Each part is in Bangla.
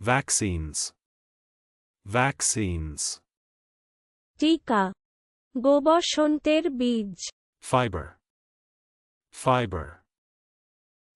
Vaccines. Vaccines. টিকা গোবসন্তের বীজ Fiber. Fiber.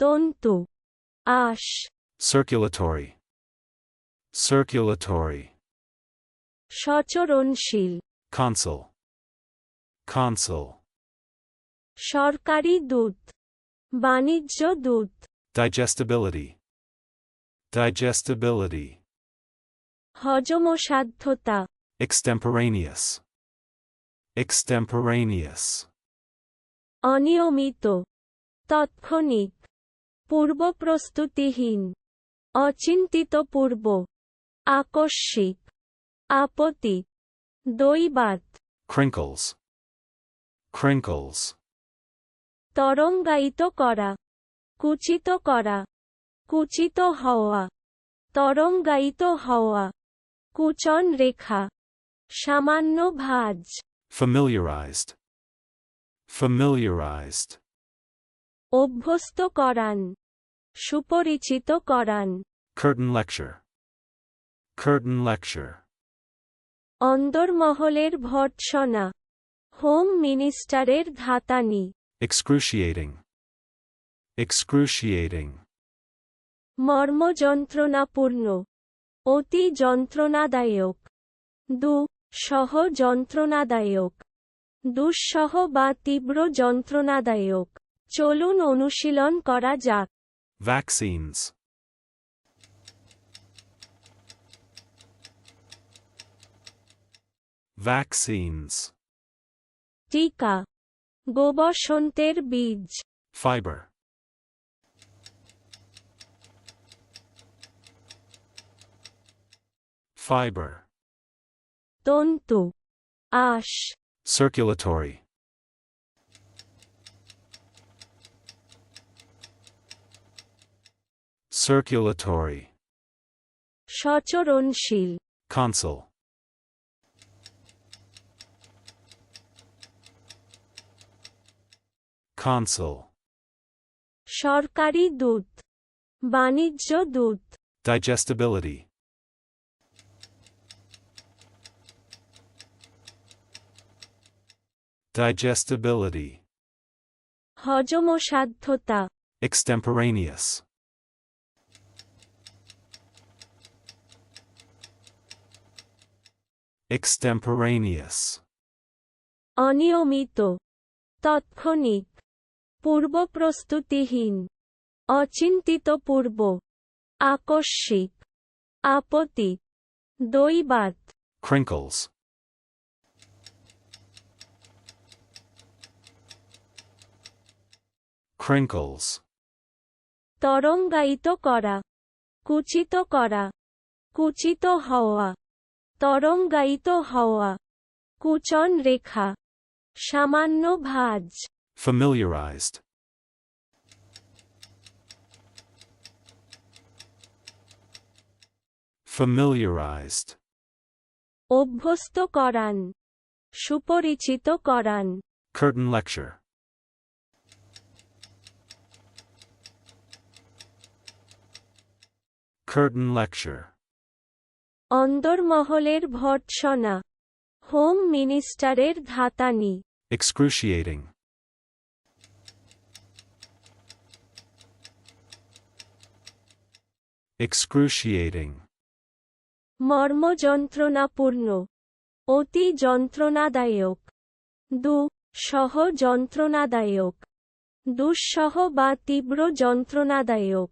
তন্তু আশ Circulatory. Circulatory. সচরণশীল Consul. Consul. সরকারি দূত বাণিজ্য দূত Digestibility. Digestibility. হজমসাধ্যতা Extemporaneous. Extemporaneous. অনিয়মিত তৎক্ষণিক পূর্বপ্রস্তুতিহীন অচিন্তিত পূর্ব আকস্মিক আপত্তি দৈবাত Crinkles. Crinkles. তরঙ্গায়িত করা কুচিত করা কুচিত হওয়া তরঙ্গায়িত হওয়া কুচন রেখা সামান্য ভাজ Familiarized. Familiarized. অভ্যস্ত করান সুপরিচিত করান Curtain lecture. Curtain lecture. অন্দরমহলের ভর্ৎসনা হোম মিনিস্টারের ধাতানি Excruciating. Excruciating. মর্মযন্ত্রণাপূর্ণ। অতি যন্ত্রণাদায়ক। দু সহ যন্ত্রণাদায়ক। দুঃসহ বা তীব্র যন্ত্রণাদায়ক। চলুন অনুশীলন করা যাক। Vaccines. ভ্যাকসিনস টিকা। গোবসন্তের বীজ। Fiber. Fiber. তন্তু আশ Circulatory. Circulatory. সচরণশীল Consul. Consul. সরকারি দূত বাণিজ্য দূত Digestibility. Digestibility. হজমসাধ্যতা Extemporaneous. Extemporaneous. অনিয়মিত তৎক্ষণিক পূর্বপ্রস্তুতিহীন অচিন্তিত পূর্ব আকস্মিক আপত্তি দৈবাত Crinkles. Crinkles. তরঙ্গায়িত করা কুচিত করা কুচিত হওয়া তরঙ্গায়িত হওয়া কুচন রেখা সামান্য ভাজ Familiarized. Familiarized. অভ্যস্ত করান সুপরিচিত করান Curtain lecture. Curtain lecture. অন্দরমহলের ভর্ৎসনা হোম মিনিস্টারের ধাতানি Excruciating. Excruciating. মর্মযন্ত্রণাপূর্ণ অতি যন্ত্রণাদায়ক দু সহ যন্ত্রণাদায়ক দুঃসহ বা তীব্র যন্ত্রণাদায়ক